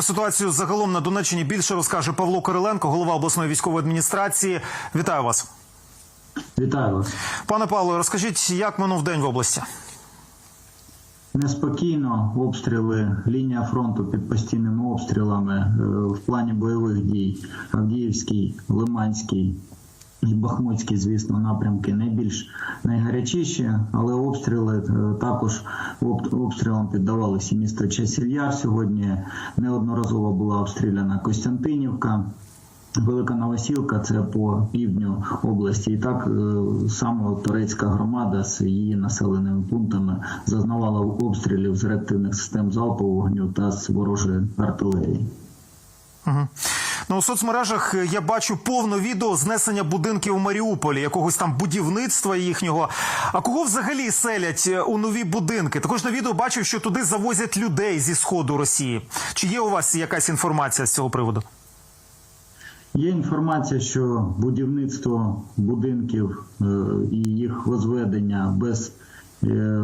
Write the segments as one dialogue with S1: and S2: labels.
S1: Про ситуацію загалом на Донеччині більше розкаже Павло Кириленко, голова обласної військової адміністрації. Вітаю вас,
S2: Вітаю вас.
S1: пане Павло. Розкажіть, як минув день в області?
S2: Неспокійно обстріли, лінія фронту під постійними обстрілами е, в плані бойових дій. Авдіївський, Лиманський і Бахмутський, звісно, напрямки найбільш найгарячіші, але обстріли е, також обстрілам піддавалися місто Часів Яр. Сьогодні неодноразово була обстріляна Костянтинівка. Велика Новосілка це по півдню області, і так е, саме Турецька громада з її населеними пунктами зазнавала обстрілів з реактивних систем залпового вогню та з ворожої артилерії.
S1: Угу. Ну, у соцмережах я бачу повно відео знесення будинків у Маріуполі, якогось там будівництва їхнього. А кого взагалі селять е, у нові будинки? Також на відео бачив, що туди завозять людей зі сходу Росії. Чи є у вас якась інформація з цього приводу?
S2: Є інформація, що будівництво будинків е, і їх возведення без е,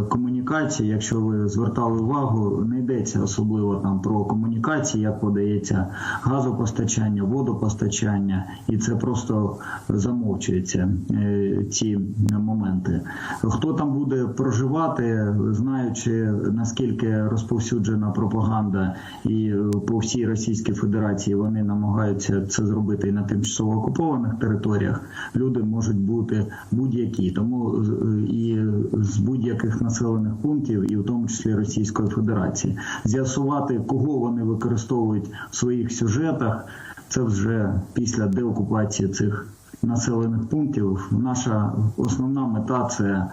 S2: комунікації, якщо ви звертали увагу, не йдеться особливо там про комунікації, як подається газопостачання, водопостачання, і це просто замовчується е, ці моменти. Хто там буде проживати, знаючи наскільки розповсюджена пропаганда, і е, по всій Російській Федерації вони намагаються це зробити і на тимчасово окупованих територіях. Люди можуть бути будь-які, тому е, і з будь-яких населених пунктів, і в тому числі Російської Федерації, з'ясувати, кого вони використовують в своїх сюжетах. Це вже після деокупації цих населених пунктів. Наша основна мета це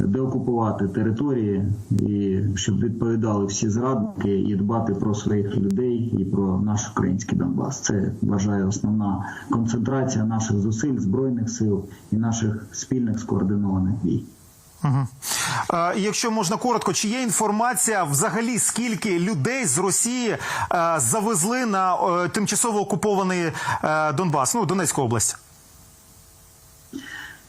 S2: деокупувати території, і щоб відповідали всі зрадники, і дбати про своїх людей і про наш український Донбас. Це вважаю основна концентрація наших зусиль збройних сил і наших спільних скоординованих дій.
S1: Угу. Якщо можна коротко, чи є інформація взагалі, скільки людей з Росії завезли на е, тимчасово окупований е, Донбас, ну Донецьку область?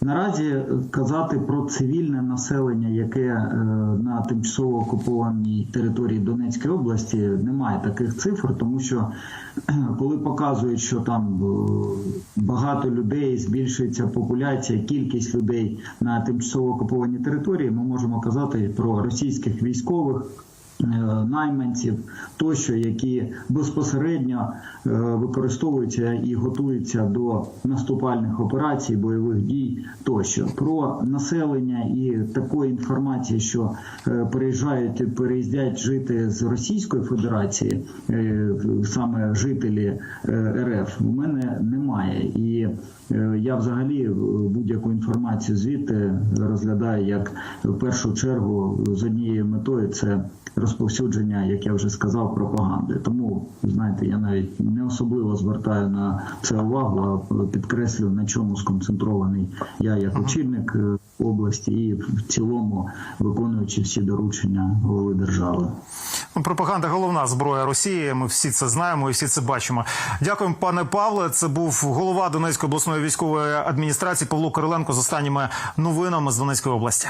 S2: Наразі казати про цивільне населення, яке е, на тимчасово окупованій території Донецької області, немає таких цифр, тому що коли показують, що там е, багато людей, збільшується популяція, кількість людей на тимчасово окупованій території, ми можемо казати про російських військових. е, Найманців тощо, які безпосередньо використовуються і готуються до наступальних операцій, бойових дій тощо про населення і такої інформації, що е, переїжджають, переїздять жити з Російської Федерації, е, саме жителі е, РФ, у мене немає і. Я взагалі будь-яку інформацію звідти розглядаю як в першу чергу з однією метою це розповсюдження, як я вже сказав, пропаганди. Тому знаєте, я навіть не особливо звертаю на це увагу, а підкреслюю на чому сконцентрований я як очільник е, області і в цілому виконуючи всі доручення голови держави.
S1: Ну, пропаганда головна зброя Росії. Ми всі це знаємо і всі це бачимо. Дякуємо, пане Павле. Це був голова Донецької обласної військової адміністрації Павло Кириленко з останніми новинами з Донецької області.